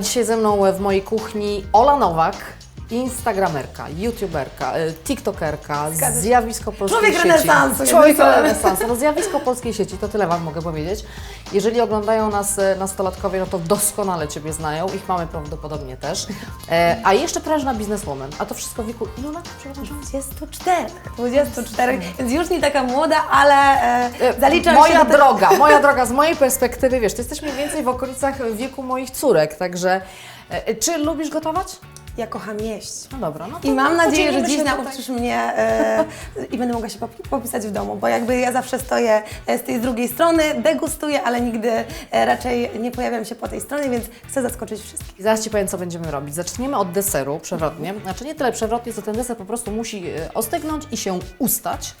Dzisiaj ze mną w mojej kuchni Ola Nowak, instagramerka, youtuberka, e, tiktokerka, Zgadza zjawisko polskiej Człowiek sieci. renesansu, Człowiek renesansu. No zjawisko polskiej sieci, to tyle Wam mogę powiedzieć. Jeżeli oglądają nas e, nastolatkowie, no to doskonale Ciebie znają, ich mamy prawdopodobnie też. E, a jeszcze prężna bizneswoman, a to wszystko w wieku ilu lat, przepraszam? 24. 24, więc już nie taka młoda, ale e, E, zaliczam moja się tego- droga, moja droga, z mojej perspektywy, wiesz, ty jesteś mniej więcej w okolicach wieku moich córek, także e, czy lubisz gotować? Ja kocham jeść. No dobra, no to I mam nadzieję, że dziś nauczysz mnie e, i będę mogła się popi- popisać w domu, bo jakby ja zawsze stoję e, z tej drugiej strony, degustuję, ale nigdy e, raczej nie pojawiam się po tej stronie, więc chcę zaskoczyć wszystkich. Zaraz Ci powiem, co będziemy robić. Zaczniemy od deseru przewrotnie. Znaczy nie tyle przewrotnie, co ten deser po prostu musi e, ostygnąć i się ustać,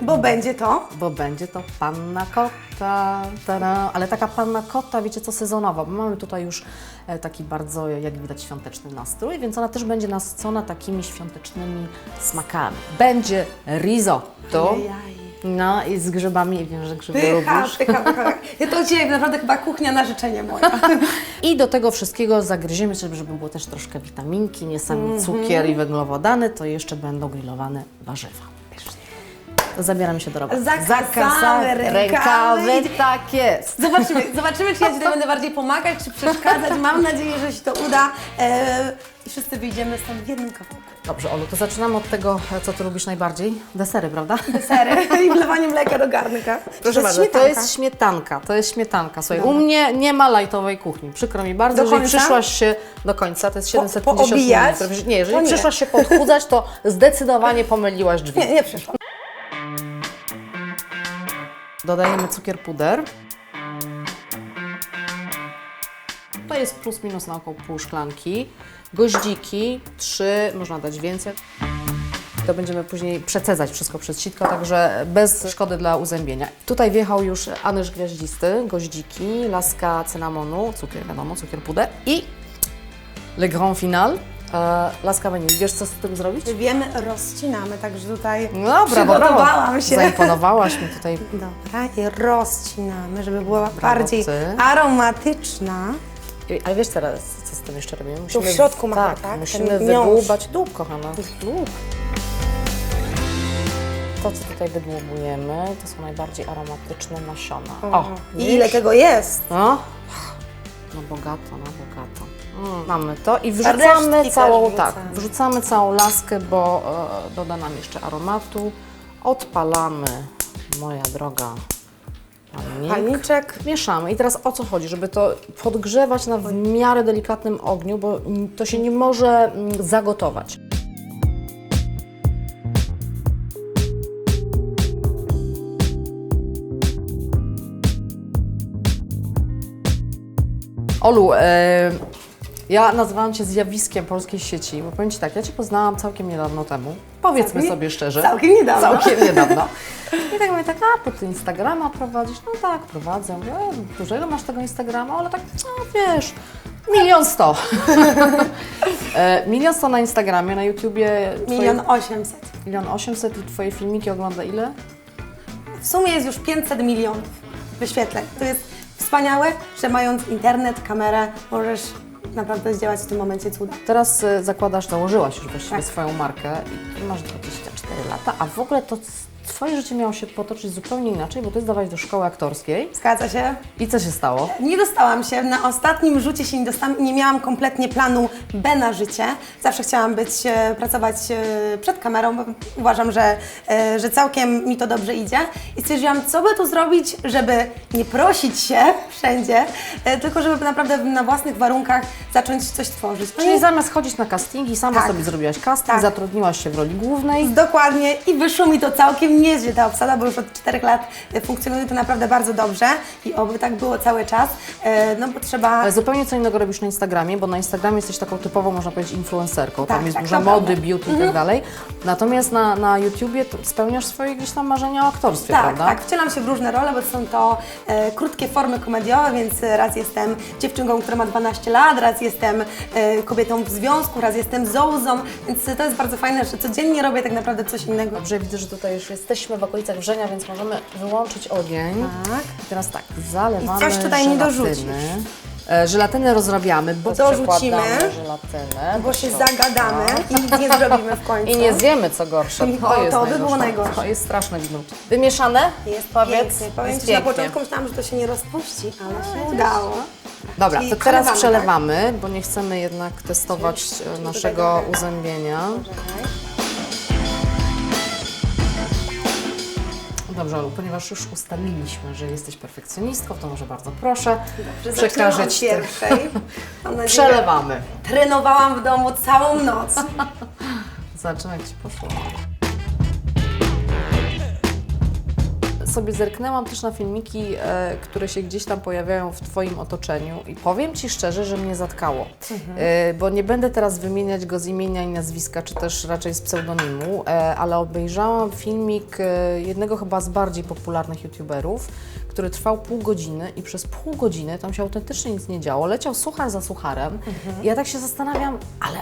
Bo będzie to bo będzie to panna cotta. Tada. Ale taka panna cotta, wiecie co, sezonowa, bo mamy tutaj już e, taki bardzo, jak widać, świąteczny nastrój, więc ona też będzie nasycona takimi świątecznymi smakami. Będzie risotto. No i z grzybami, i wiem, że grzyby pycha, lubisz. pycha, pycha. Ja to Ciebie naprawdę chyba kuchnia na życzenie moja. I do tego wszystkiego zagryziemy, żeby żeby było też troszkę witaminki, nie sami cukier i węglowodany, to jeszcze będą grillowane warzywa. To zabieramy się do roboty. Zakasamy rękawy. tak jest. Zobaczymy, zobaczymy, czy ja Ci będę bardziej pomagać, czy przeszkadzać. Mam nadzieję, że się to uda e, i wszyscy wyjdziemy stąd w jednym kawałku. Dobrze, Olu, to zaczynamy od tego, co Ty lubisz najbardziej. Desery, prawda? Sery i wlewanie mleka do garnka. Proszę bardzo, to jest śmietanka, to jest śmietanka. Słuchaj, u mnie nie ma lajtowej kuchni, przykro mi bardzo, Do jeżeli końca? przyszłaś się do końca, to jest 750 poobijać? ml. Nie, jeżeli nie. przyszłaś się podchudzać, to zdecydowanie pomyliłaś drzwi. Nie, nie przyszło. Dodajemy cukier puder. To jest plus minus na około pół szklanki. Goździki, trzy, można dać więcej. To będziemy później przecedzać wszystko przez sitko, także bez szkody dla uzębienia. Tutaj wjechał już anyż gwiaździsty, goździki, laska cynamonu, cukier wiadomo, cukier puder i le grand final, e, laska wanilii. Wiesz co z tym zrobić? Wiemy, rozcinamy, także tutaj No brawo, przygotowałam brawo. się. Zaimponowałaś mi tutaj. Dobra, i rozcinamy, żeby była bardziej ty. aromatyczna. Ej, Ale wiesz teraz, co z tym jeszcze robimy? Musimy, w środku mamy, tak? tak? Musimy miąższ. wydłubać dłub, kochana. Dłub. To, co tutaj wydłubujemy, to są najbardziej aromatyczne nasiona. O, I ile tego jest? No, no bogato, no bogato. Mm. Mamy to i wrzucamy resztki całą, też tak, wrzucamy. wrzucamy całą laskę, bo e, doda nam jeszcze aromatu. Odpalamy, moja droga, palnik. Palniczek. Mieszamy. I teraz o co chodzi? Żeby to podgrzewać na w miarę delikatnym ogniu, bo mm, to się nie może mm, zagotować. Olu, e, ja nazywałam Cię zjawiskiem polskiej sieci, bo powiem Ci tak, ja Cię poznałam całkiem niedawno temu. Powiedzmy Całkiem- sobie szczerze. Całkiem niedawno. Całkiem niedawno. I tak mówię, tak, a, po ty Instagrama prowadzisz? No tak, prowadzę. Mówię, "E, dużego masz tego Instagrama? Ale tak, no wiesz, milion sto. e, milion sto na Instagramie, na YouTubie. twoje- Milion osiemset. Milion osiemset i Twoje filmiki ogląda ile? W sumie jest już 500 milionów wyświetleń. To jest wspaniałe, że mając internet, kamerę, możesz naprawdę zdziałać w tym momencie cuda. Teraz e, zakładasz, założyłaś już właściwie Tak. swoją markę i masz 24 lata, a w ogóle to c- Twoje życie miało się potoczyć zupełnie inaczej, bo Ty zdawałaś do szkoły aktorskiej. Zgadza się? I co się stało? Nie dostałam się, na ostatnim rzucie się nie dostałam i nie miałam kompletnie planu B na życie. Zawsze chciałam być, e, pracować e, przed kamerą, bo uważam, że, e, że całkiem mi to dobrze idzie. I stwierdziłam, co by tu zrobić, żeby nie prosić się wszędzie, tylko żeby naprawdę na własnych warunkach zacząć coś tworzyć. No Czyli i zamiast chodzić na castingi, sama Tak. sobie zrobiłaś casting, Tak. zatrudniłaś się w roli głównej. Dokładnie i wyszło mi to całkiem nieźle ta obsada, bo już od 4 lat funkcjonuje to naprawdę bardzo dobrze i oby tak było cały czas, e, no bo trzeba... Ale zupełnie co innego robisz na Instagramie, bo na Instagramie jesteś taką typową, można powiedzieć, influencerką. Tak, Tam jest tak, dużo mody, beauty i tak dalej. Natomiast na, na YouTubie spełniasz swoje gdzieś tam marzenia o aktorstwie, Tak, prawda? tak, wcielam się w różne role, bo są to e, krótkie formy komediowe, więc raz jestem dziewczynką, która ma 12 lat, raz jestem e, kobietą w związku, raz jestem zołzą, więc to jest bardzo fajne, że codziennie robię tak naprawdę coś innego. Dobrze, widzę, że tutaj już jesteśmy w okolicach wrzenia, więc możemy wyłączyć ogień. Tak. I teraz tak, zalewamy I coś tutaj nie żelatyny. dorzucisz. E, Żelatynę rozrabiamy, bo Dorzucimy, przekładamy żelatynę. Bo się Środka. zagadamy i nic nie zrobimy w końcu. I nie zjemy, co gorsze. O, To, jest to by było najgorsze. To jest straszne widmo. Wymieszane? Jest Powiedz. pięknie. Powiem Ci, na pięknie. początku myślałam, że to się nie rozpuści, ale się udało. Dobra, Czyli to teraz przelewamy, przelewamy, bo nie chcemy jednak testować e, naszego uzębienia. Dobrze, Olu, ponieważ już ustaliliśmy, że jesteś perfekcjonistką, to może bardzo proszę od przekażeć te- pierwszej. Mam nadzieję, Przelewamy. Trenowałam w domu całą noc. Zobaczymy, jak Ci poszło. Sobie zerknęłam też na filmiki, e, które się gdzieś tam pojawiają w Twoim otoczeniu i powiem Ci szczerze, że mnie zatkało. E, bo nie będę teraz wymieniać go z imienia i nazwiska, czy też raczej z pseudonimu, e, ale obejrzałam filmik e, jednego chyba z bardziej popularnych youtuberów, który trwał pół godziny i przez pół godziny tam się autentycznie nic nie działo. Leciał suchar za sucharem i ja tak się zastanawiam, ale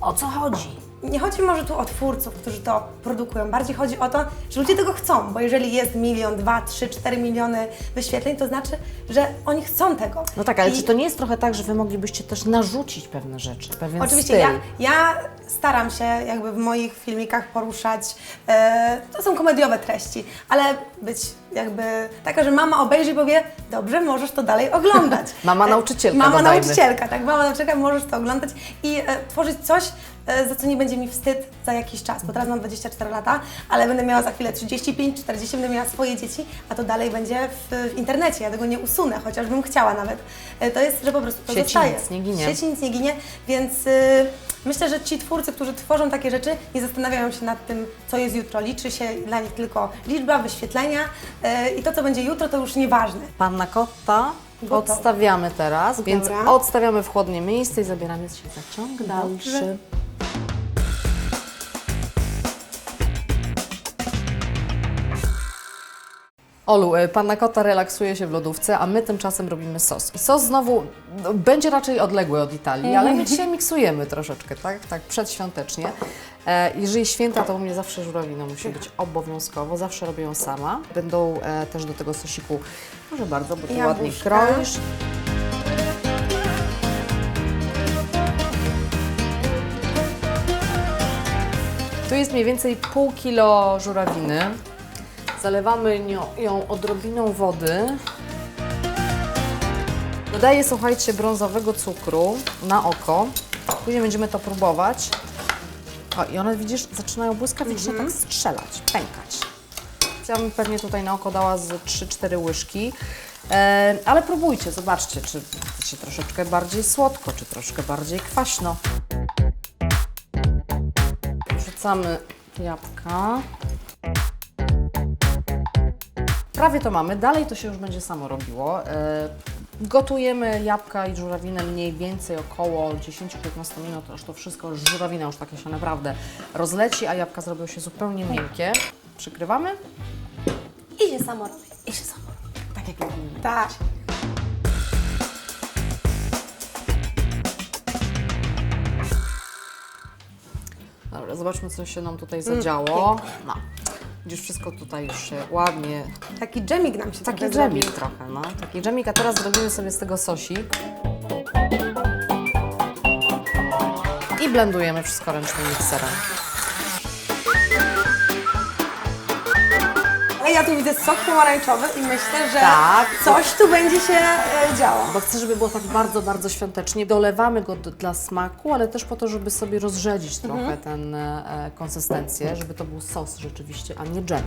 o co chodzi? Nie chodzi może tu o twórców, którzy to produkują. Bardziej chodzi o to, że ludzie tego chcą, bo jeżeli jest milion, dwa, trzy, cztery miliony wyświetleń, to znaczy, że oni chcą tego. No tak, ale I czy to nie jest trochę tak, że Wy moglibyście też narzucić pewne rzeczy, pewien Oczywiście styl? ja, ja staram się jakby w moich filmikach poruszać, e, to są komediowe treści, ale być jakby taka, że mama obejrzy i powie, dobrze, możesz to dalej oglądać. Mama E, nauczycielka, Mama dodajmy. nauczycielka, tak, mama nauczycielka, możesz to oglądać i e, tworzyć coś, e, za co nie będzie mi wstyd za jakiś czas, bo teraz mam 24 lata, ale będę miała za chwilę 35, 40, będę miała swoje dzieci, a to dalej będzie w, w internecie, ja tego nie usunę, chociażbym chciała nawet. E, to jest, że po prostu to sieci zostaje. nic nie ginie. W sieci nic nie ginie, więc y, myślę, że ci twórcy, którzy tworzą takie rzeczy, nie zastanawiają się nad tym, co jest jutro. Liczy się dla nich tylko liczba, wyświetlenia y, i to, co będzie jutro, to już nieważne. Panna Kotta Gotowe. odstawiamy teraz, więc Dobra. odstawiamy w chłodnie miejsce i zabieramy się za ciąg dalszy. Olu, y, panna Kotta relaksuje się w lodówce, a my tymczasem robimy sos. I sos znowu no, będzie raczej odległy od Italii, ale my dzisiaj miksujemy troszeczkę, tak? Tak przedświątecznie. E, jeżeli święta, to u mnie zawsze żurawina musi być obowiązkowo, zawsze robię ją sama. Będą e, też do tego sosiku, może bardzo, bo tu ładnie kroisz. Tu jest mniej więcej pół kilo żurawiny. Zalewamy ją odrobiną wody. Dodaję, słuchajcie, brązowego cukru na oko. Później będziemy to próbować. O, i one, widzisz, zaczynają błyskawicznie tak strzelać, pękać. Ja bym pewnie tutaj na oko dała z 3-4 łyżki. E, ale próbujcie, zobaczcie, czy chcecie troszeczkę bardziej słodko, czy troszkę bardziej kwaśno. Wrzucamy jabłka. Prawie to mamy, dalej to się już będzie samo robiło. E, Gotujemy jabłka i żurawinę mniej więcej około 10-15 minut, aż to wszystko, żurawina już taka się naprawdę rozleci, a jabłka zrobią się zupełnie miękkie. Przykrywamy I się samo robi. i się samo robi. Tak jak lubimy. Tak. Dobra, zobaczmy, co się nam tutaj zadziało. No. Widzisz, wszystko tutaj już się ładnie Taki dżemik nam się Taki trochę dżemik trochę, no. Taki dżemik, a teraz zrobimy sobie z tego sosik. I blendujemy wszystko ręcznym mikserem. Ja tu widzę sok pomarańczowy i myślę, że Tak. coś tu będzie się e, działo. Bo chcę, żeby było tak bardzo, bardzo świątecznie. Dolewamy go dla smaku, ale też po to, żeby sobie rozrzedzić trochę tę e, konsystencję, żeby to był sos rzeczywiście, a nie dżem.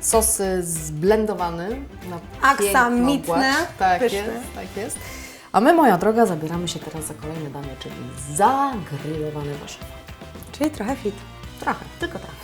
Sos y, zblendowany na Aksamitne, piękną. Tak pyszne. jest, tak jest. A my, moja droga, zabieramy się teraz za kolejne danie, czyli zagrillowane warzywa. Czyli trochę fit. Trochę, tylko trochę.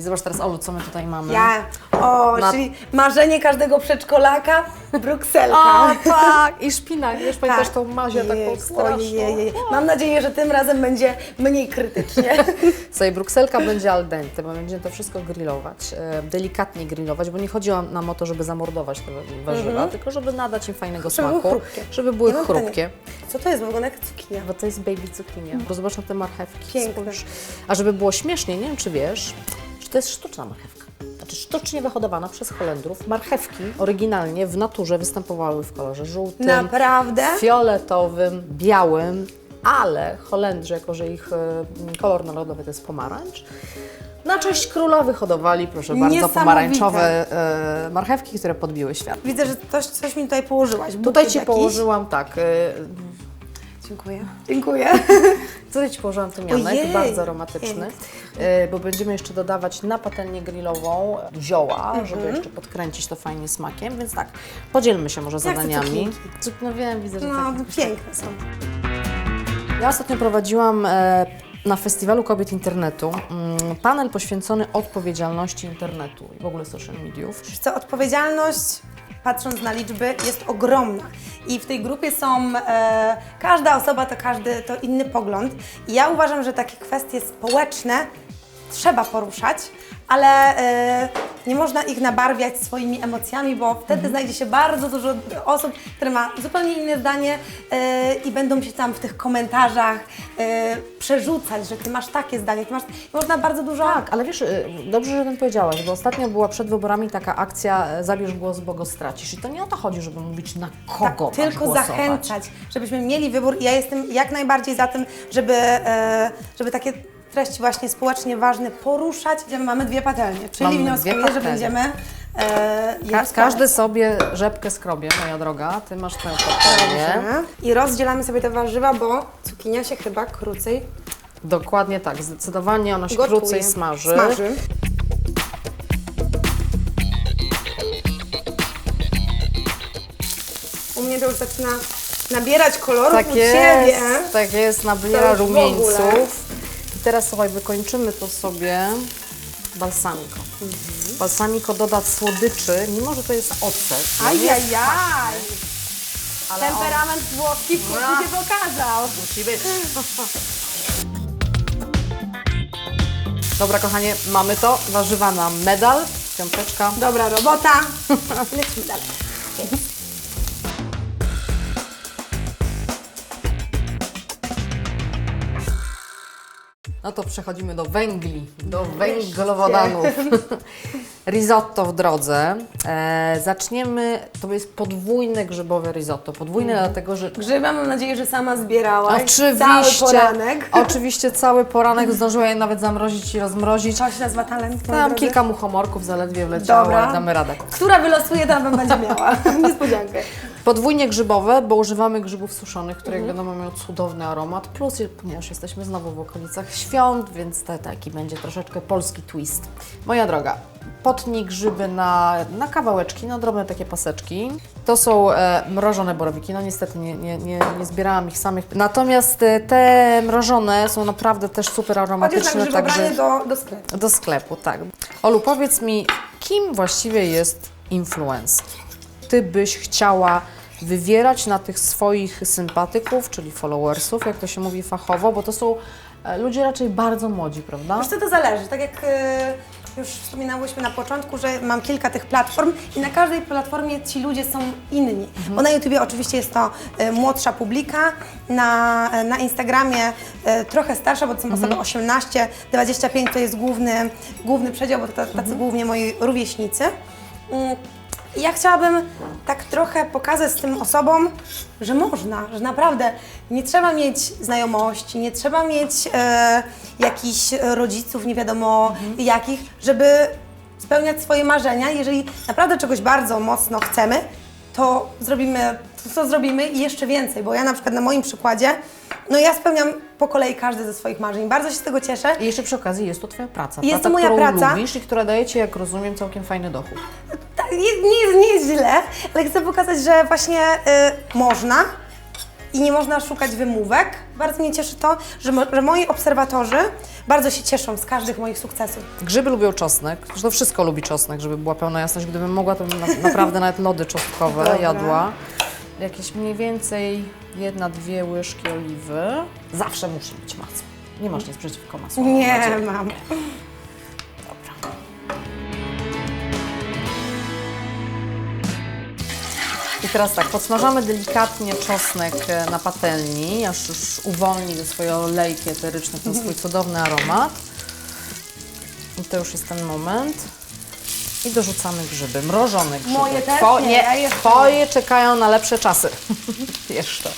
I zobacz teraz, Olu, co my tutaj mamy. Ja, o, Na- czyli marzenie każdego przedszkolaka, brukselka. O, tak! I szpinak, wiesz, pamiętasz tą mazię taką Jejku, straszną. ojej. Mam nadzieję, że tym razem będzie mniej krytycznie. Słuchaj, brukselka będzie al dente, bo będziemy to wszystko grillować, e, delikatnie grillować, bo nie chodzi o- nam o to, żeby zamordować te warzywa, tylko żeby nadać im fajnego Mhm. Żeby były smaku, chrupkie. żeby były Ja mam pytanie. chrupkie. Co to jest w ogóle jak cukinia? Bo to jest baby cukinia. Bo zobacz na te marchewki. Piękne. spójrz. A żeby było śmiesznie, nie wiem czy wiesz, to jest sztuczna marchewka. Znaczy sztucznie wyhodowana przez Holendrów. Marchewki oryginalnie w naturze występowały w kolorze żółtym, Naprawdę? fioletowym, białym, ale Holendrzy, jako że ich e, kolor narodowy to jest pomarańcz, na cześć króla wyhodowali, proszę bardzo, Niesamowite. pomarańczowe e, marchewki, które podbiły świat. Widzę, że coś, coś mi tutaj położyłaś. Tutaj bukiet Ci jakiś. położyłam tak, e, Dziękuję. Dziękuję. Tutaj Ci położyłam tymianek, Ojej, bardzo aromatyczny, e, bo będziemy jeszcze dodawać na patelnię grillową zioła, żeby jeszcze podkręcić to fajnie smakiem, więc tak, podzielmy się może zadaniami. Cuk- No wiem, widzę, że No, tak. piękne są. Ja ostatnio prowadziłam e, na Festiwalu Kobiet Internetu mm, panel poświęcony odpowiedzialności internetu i w ogóle social mediów. Co, odpowiedzialność, patrząc na liczby, jest ogromna. I w tej grupie są, e, każda osoba to każdy, to inny pogląd. I ja uważam, że takie kwestie społeczne trzeba poruszać, ale e, nie można ich nabarwiać swoimi emocjami, bo wtedy znajdzie się bardzo dużo osób, które ma zupełnie inne zdanie e, i będą się tam w tych komentarzach e, przerzucać, że ty masz takie zdanie, ty masz... Można bardzo dużo... Tak, ale wiesz, y, dobrze, że o tym powiedziałaś, bo ostatnio była przed wyborami taka akcja e, Zabierz głos, bo go stracisz. I to nie o to chodzi, żeby mówić na kogo masz Tak, tylko głosować. zachęcać, żebyśmy mieli wybór i ja jestem jak najbardziej za tym, żeby, e, żeby takie treści właśnie społecznie ważne poruszać. Gdzie mamy dwie patelnie, czyli Mamy wnioskuję, że będziemy e, je Ka- każdy sobie rzepkę skrobie, moja droga. Ty masz tę patelnię. I rozdzielamy sobie te warzywa, bo cukinia się chyba krócej Dokładnie tak, zdecydowanie ona się gotuje. krócej smaży. smaży. U mnie to już zaczyna nabierać kolorów Tak u Ciebie. jest, tak jest, nabiera To rumieńców. I teraz słuchaj, wykończymy to sobie balsamiko. Balsamiko doda słodyczy, mimo że to jest ocet. no Ajajaj! ale on Temperament włoski w kuchni się pokazał. musi być. Dobra, kochanie, mamy to. Warzywa na medal. Piąteczka. Dobra robota. Lecimy dalej. No to przechodzimy do węgli, do węglowodanów. risotto w drodze. E, zaczniemy, to jest podwójne grzybowe risotto. Podwójne dlatego, że Grzyby mam nadzieję, że sama zbierałaś. Oczywiście. Cały poranek. Oczywiście cały poranek zdążyła je nawet zamrozić i rozmrozić. To się nazywa talent. Tam kilka muchomorków zaledwie wleciało, Dobra. ale damy radę. Która wylosuje, tam będzie miała. Niespodziankę. Podwójnie grzybowe, bo używamy grzybów suszonych, które jakby będą miały cudowny aromat. Plus, ponieważ jesteśmy znowu w okolicach świąt, więc te, taki będzie troszeczkę polski twist. Moja droga, potnij grzyby na, na kawałeczki, na drobne takie paseczki. To są e, mrożone borowiki. No niestety nie, nie, nie, nie zbierałam ich samych. Natomiast e, te mrożone są naprawdę też super aromatyczne. grzybobranie do, do sklepu. Do sklepu, tak. Olu, powiedz mi, kim właściwie jest influencer? Ty byś chciała wywierać na tych swoich sympatyków, czyli followersów, jak to się mówi fachowo, bo to są e, ludzie raczej bardzo młodzi, prawda? Wiesz co, to zależy. Tak jak e, już wspominałyśmy na początku, że mam kilka tych platform i na każdej platformie ci ludzie są inni. Bo na YouTubie oczywiście jest to e, młodsza publika, na, na Instagramie trochę starsza, bo to są osoby 18-25 to jest główny, główny przedział, bo to tacy głównie moi rówieśnicy. Mm, i Ja chciałabym tak trochę pokazać tym osobom, że można, że naprawdę nie trzeba mieć znajomości, nie trzeba mieć e, jakichś rodziców, nie wiadomo jakich, żeby spełniać swoje marzenia. Jeżeli naprawdę czegoś bardzo mocno chcemy, to zrobimy to, co zrobimy i jeszcze więcej, bo ja na przykład na moim przykładzie, no ja spełniam po kolei każdy ze swoich marzeń. Bardzo się z tego cieszę. I jeszcze przy okazji jest to Twoja praca. Jest praca, to moja którą praca. lubisz i która daje Ci, jak rozumiem, całkiem fajny dochód. Tak, nie, nie, jest, nie jest źle, ale chcę pokazać, że właśnie y, można i nie można szukać wymówek. Bardzo mnie cieszy to, że, mo- że moi obserwatorzy bardzo się cieszą z każdych moich sukcesów. Grzyby lubią czosnek, zresztą wszystko lubi czosnek, żeby była pełna jasność. Gdybym mogła, to bym na, naprawdę nawet lody czosnkowe Dobra. jadła. Jakieś mniej więcej jedna, dwie łyżki oliwy. Zawsze musi być masło. Nie masz nic przeciwko masłu. mam Nie nadzieję. mam. Dobra. I teraz tak, podsmażamy delikatnie czosnek e, na patelni, aż już uwolni te swoje olejki eteryczne, ten swój cudowny aromat. I to już jest ten moment. I dorzucamy grzyby, mrożone grzyby. Moje też nie, ja jeszcze Twoje czekają na lepsze czasy. jeszcze.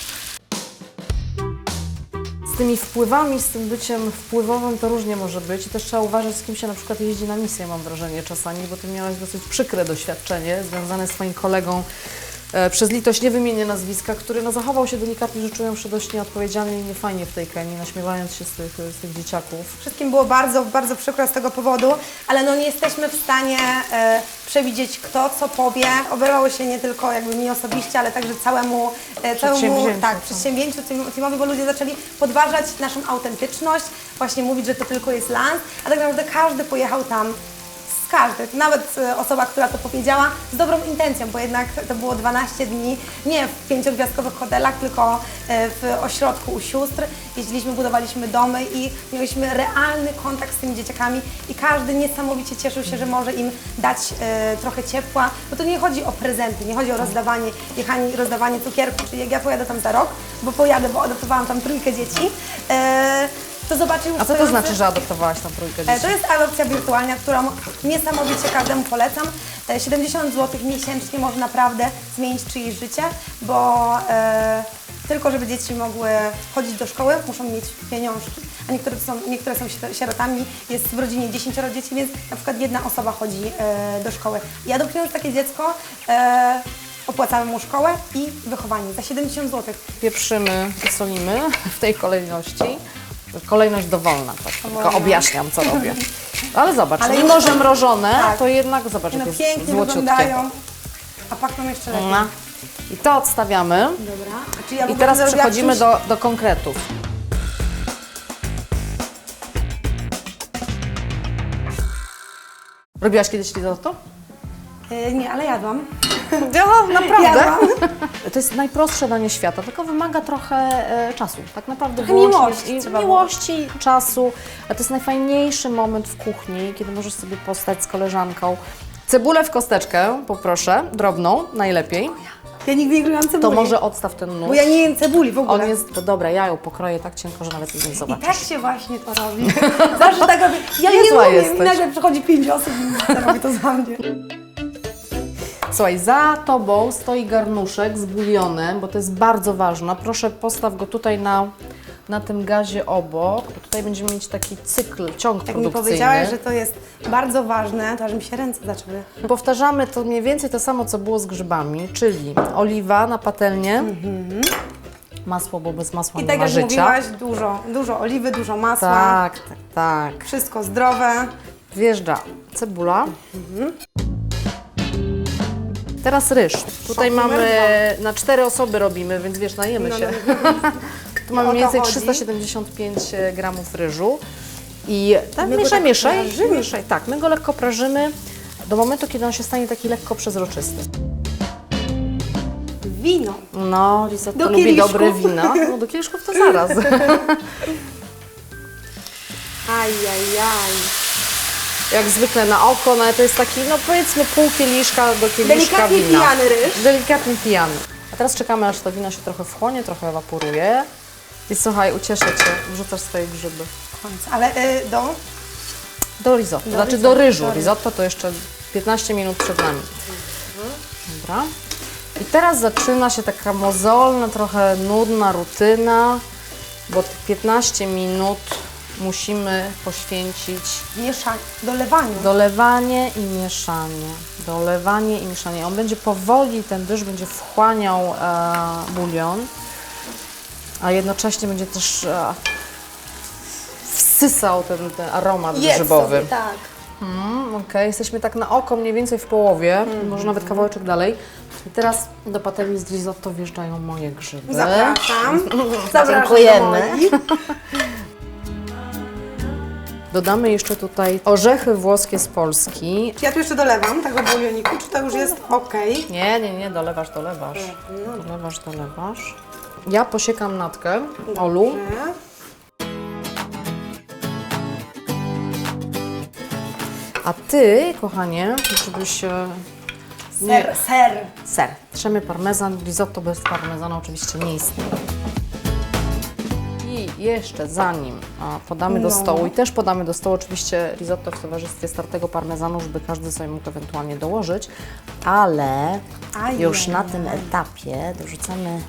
Z tymi wpływami, z tym byciem wpływowym to różnie może być i też trzeba uważać, z kim się na przykład jeździ na misję, mam wrażenie czasami, bo Ty miałaś dosyć przykre doświadczenie związane z Twoim kolegą, przez litość nie wymienię nazwiska, który no, zachował się delikatnie rzecz ujęwszy dość nieodpowiedzialnie i niefajnie w tej Kenii, naśmiewając się z tych, z tych dzieciaków. Wszystkim było bardzo, bardzo przykro z tego powodu, ale no nie jesteśmy w stanie e, przewidzieć kto co powie. Oberwało się nie tylko jakby mi osobiście, ale także całemu, e, całemu Przedsięwzięciu, tak, tak. przedsięwzięciu team- teamowi, bo ludzie zaczęli podważać naszą autentyczność, właśnie mówić, że to tylko jest lans, a tak naprawdę każdy pojechał tam z każdych, nawet e, osoba, która to powiedziała, z dobrą intencją, bo jednak to było 12 dni, nie w pięciogwiazdkowych hotelach, tylko e, w ośrodku u sióstr. Jeździliśmy, budowaliśmy domy i mieliśmy realny kontakt z tymi dzieciakami i każdy niesamowicie cieszył się, że może im dać e, trochę ciepła, bo to nie chodzi o prezenty, nie chodzi o rozdawanie, jechanie rozdawanie cukierków, czyli jak ja pojadę tam za rok, bo pojadę, bo adoptowałam tam trójkę dzieci, to zobaczę już A co to znaczy, że adoptowałaś tam trójkę E, dzieci? To jest adopcja wirtualna, którą niesamowicie każdemu polecam. E, 70 zł miesięcznie może naprawdę zmienić czyjeś życie, bo e, tylko żeby dzieci mogły chodzić do szkoły, muszą mieć pieniążki, a niektóre są, niektóre są siero- sierotami, jest w rodzinie 10 dzieci, więc na przykład jedna osoba chodzi e, do szkoły. I adoptując takie dziecko, e, opłacamy mu szkołę i wychowanie za 70 zł. Pieprzymy i solimy w tej kolejności. Kolejność dowolna, tak. Tylko objaśniam, co robię. Ale zobacz, Ale mimo że mrożone, tak. to jednak zobacz, No jak jest pięknie złociutkie. wyglądają, a pachną jeszcze lepiej. No. I to odstawiamy. Dobra, a czy ja w I ogóle teraz przechodzimy do, do konkretów. Robiłaś kiedyś risotto? E, nie, ale jadłam. Ja, naprawdę. Jadłam. To jest najprostsze danie świata, tylko wymaga trochę e, czasu. Tak naprawdę Trochę wyłącznie- miłości i trzeba miłości, czasu. A to jest najfajniejszy moment w kuchni, kiedy możesz sobie postać z koleżanką. Cebulę w kosteczkę, poproszę, drobną, najlepiej. Ja nigdy nie robiłam cebuli. To może odstaw ten nóż. Bo ja nie jem cebuli w ogóle. On jest, to dobra, ja ją pokroję tak cienko, że nawet jej nie I tak się właśnie to robi. Zawsze tak robię. Ja nie Niezła umiem. I jesteś. nagle przychodzi pięć osób i robi to za mnie. Słuchaj, za tobą stoi garnuszek z bulionem, bo to jest bardzo ważne. Proszę postaw go tutaj na, na tym gazie obok, bo tutaj będziemy mieć taki cykl, ciąg Jak mi produkcyjny. powiedziałaś, że to jest bardzo ważne, to aż mi się ręce zaczęły. Powtarzamy to mniej więcej to samo, co było z grzybami, czyli oliwa na patelnię, masło, bo bez masła I nie tak ma jak życia. mówiłaś, dużo, dużo oliwy, dużo masła, Tak, tak, tak. wszystko zdrowe. Wjeżdża cebula. Teraz ryż. Tutaj mamy, na cztery osoby robimy, więc wiesz, najemy No, się. tu O mamy to mniej więcej chodzi. 375 gramów ryżu. I tak, My mieszaj, tak mieszaj, mieszaj. Tak, my go lekko prażymy do momentu, kiedy on się stanie taki lekko przezroczysty. Wino. No, risotto Do lubi kieliszków? dobre wina. No do kieliszków to zaraz. Ajajaj. Jak zwykle na oko, no ale to jest taki, no powiedzmy pół kieliszka do kieliszka Delikatnie wina. pijany ryż. Delikatnie pijany. A teraz czekamy, aż to wino się trochę wchłonie, trochę ewaporuje. I słuchaj, ucieszę Cię, wrzucasz swoje grzyby. Ale y, do? Do risotto, Do znaczy risotto, do ryżu. do. Risotto to jeszcze 15 minut przed nami. Dobra. I teraz zaczyna się taka mozolna, trochę nudna rutyna, bo te 15 minut musimy poświęcić Mieszanie. Dolewanie. Dolewanie i mieszanie. Dolewanie i mieszanie. On będzie powoli, ten dysz będzie wchłaniał e, bulion, a jednocześnie będzie też e, wsysał ten, ten aromat Jedz grzybowy. sobie, tak. Mm, Okej, jesteśmy tak na oko mniej więcej w połowie, Mhm. może nawet kawałeczek dalej. I teraz do patelni z risotto wjeżdżają moje grzyby. Zapraszam. Zapraszam Dziękujemy. do Moli. Dodamy jeszcze tutaj orzechy włoskie z Polski. Czy ja tu jeszcze dolewam tego bulioniku, czy to już jest ok? Nie, nie, nie, dolewasz, dolewasz. Dolewasz, dolewasz. Ja posiekam natkę, Olu. A ty, kochanie, żebyś... e, Nie, Ser, ser. ser. Trzemy parmezan, risotto bez parmezanu oczywiście nie istnieje. Jeszcze zanim podamy do No. stołu, i też podamy do stołu oczywiście risotto w towarzystwie startego parmezanu, żeby każdy sobie mógł ewentualnie dołożyć, ale już na tym etapie dorzucamy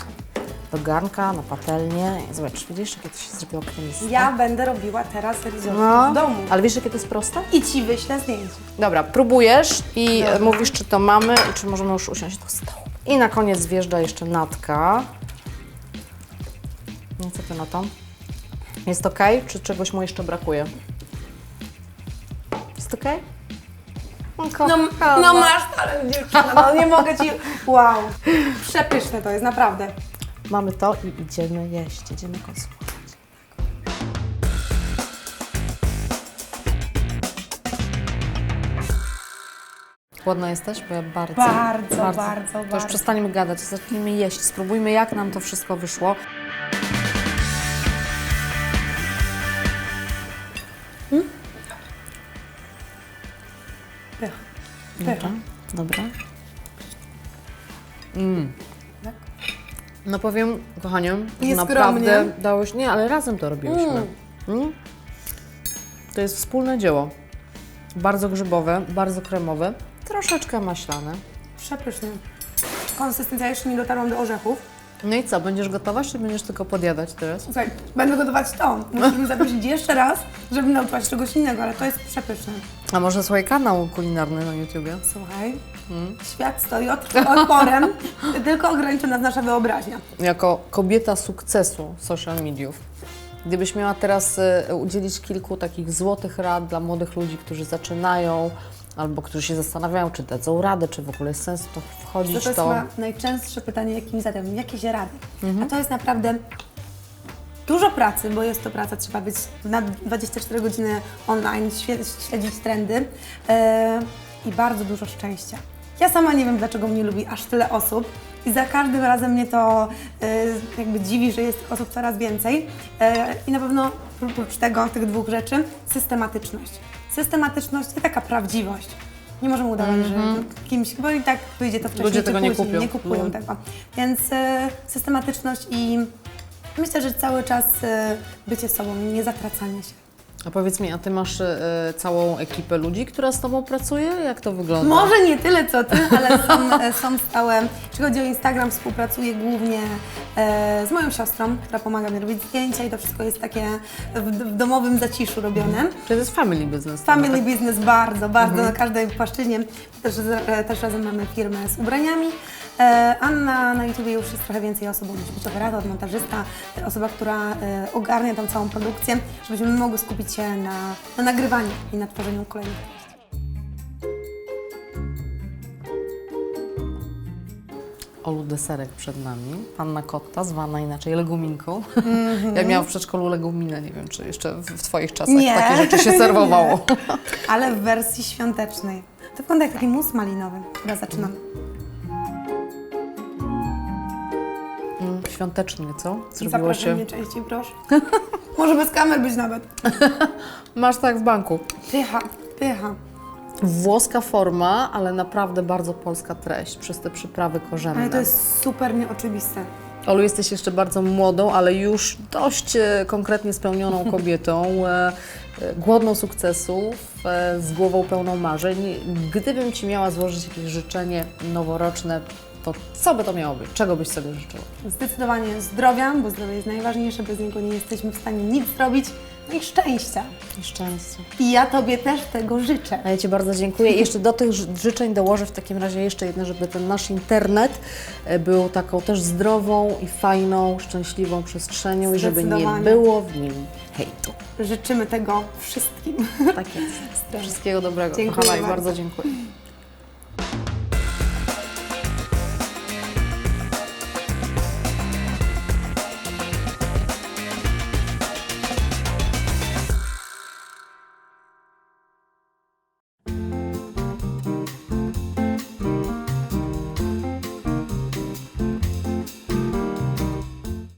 do garnka, na patelnię. Zobacz, widzisz, jakie to się zrobiło kremiste? Ja będę robiła teraz risotto no, w domu. ale wiesz, jakie to jest proste? I Ci wyślę zdjęcie. Dobra, próbujesz i Dobra. mówisz, czy to mamy i czy możemy już usiąść do stołu. I na koniec wjeżdża jeszcze natka. No co ty na to? Jest ok? Czy czegoś mu jeszcze brakuje? Jest ok? No, No, masz talent dziewczyna, no nie mogę Ci... Wow. Przepyszne to jest, naprawdę. Mamy to i idziemy jeść, idziemy konsumować. Głodna jesteś? Bo ja bardzo. Bardzo, bardzo, To już bardzo. przestaniemy gadać, zacznijmy jeść, spróbujmy jak nam to wszystko wyszło. Powiem, kochanie, że Nieskromnie. naprawdę dałeś... Nie, ale razem to robiłyśmy. Mm. To jest wspólne dzieło. Bardzo grzybowe, bardzo kremowe, troszeczkę maślane. Przepyszne. Konsystencja jeszcze nie dotarłam do orzechów. No i co, będziesz gotować, czy będziesz tylko podjadać teraz? Słuchaj, będę gotować to. Musimy zaprosić jeszcze raz, żeby nauczyć czegoś innego, ale to jest przepyszne. A może swój kanał kulinarny na YouTubie? Słuchaj, Hmm? świat stoi od- odporem, tylko ograniczy nas nasza wyobraźnia. Jako kobieta sukcesu social mediów, gdybyś miała teraz e, udzielić kilku takich złotych rad dla młodych ludzi, którzy zaczynają albo którzy się zastanawiają, czy dadzą radę, czy w ogóle jest sens w to To, wchodzić, to jest to... najczęstsze pytanie, jakim zadam. Jakie się rady? Mhm. A to jest naprawdę dużo pracy, bo jest to praca, trzeba być na 24 godziny online, śledzić trendy e, i bardzo dużo szczęścia. Ja sama nie wiem, dlaczego mnie lubi aż tyle osób i za każdym razem mnie to e, jakby dziwi, że jest osób coraz więcej. E, I na pewno oprócz tego, tych dwóch rzeczy, systematyczność. Systematyczność i taka prawdziwość. Nie możemy udawać, że kimś, bo i tak wyjdzie to wcześniej Mhm. Ludzie tego nie później, kupią. nie kupują No. tego. Więc systematyczność i myślę, że cały czas e, bycie sobą, nie zatracanie się. A powiedz mi, a Ty masz e, całą ekipę ludzi, która z Tobą pracuje? Jak to wygląda? Może nie tyle co Ty, ale są, e, są stałe. Jeśli chodzi o Instagram, współpracuję głównie e, z moją siostrą, która pomaga mi robić zdjęcia i to wszystko jest takie w, w domowym zaciszu robione. Czy to jest family business? Family tak? business bardzo, bardzo na każdej płaszczyźnie. Też, e, też razem mamy firmę z ubraniami. E, a na, YouTubie już jest trochę więcej osób, musi być operator, montażysta, osoba, która e, ogarnia tą całą produkcję, żebyśmy mogły skupić się na, na nagrywaniu i na tworzeniu kolejnych treści. Olu deserek przed nami. Panna Kotta, zwana inaczej leguminką. Mhm. Ja miałam w przedszkolu leguminę, nie wiem, czy jeszcze w, w Twoich czasach Nie. takie rzeczy się serwowało. Ale w wersji świątecznej. To wygląda jak taki mus malinowy. Chyba zaczynam. Świątecznie, co? Zrobiło Zapraszam się. mnie częściej, proszę. Może bez kamer być nawet. Masz tak w banku. Pycha, pycha. Włoska forma, ale naprawdę bardzo polska treść przez te przyprawy korzenne. Ale to jest super nieoczywiste. Olu, jesteś jeszcze bardzo młodą, ale już dość e, konkretnie spełnioną kobietą, e, e, głodną sukcesów, e, z głową pełną marzeń. Gdybym Ci miała złożyć jakieś życzenie noworoczne, to co by to miało być? Czego byś sobie życzyła? Zdecydowanie zdrowia, bo zdrowie jest najważniejsze, bez niego nie jesteśmy w stanie nic zrobić. No i szczęścia. I szczęście. I ja Tobie też tego życzę. A ja Ci bardzo dziękuję. I jeszcze do tych ży- życzeń dołożę w takim razie jeszcze jedno, żeby ten nasz internet e, był taką też zdrową i fajną, szczęśliwą przestrzenią i żeby nie było w nim hejtu. Życzymy tego wszystkim. Tak jest. Wszystkiego dobrego. Dziękuję Kochana, bardzo. bardzo dziękuję.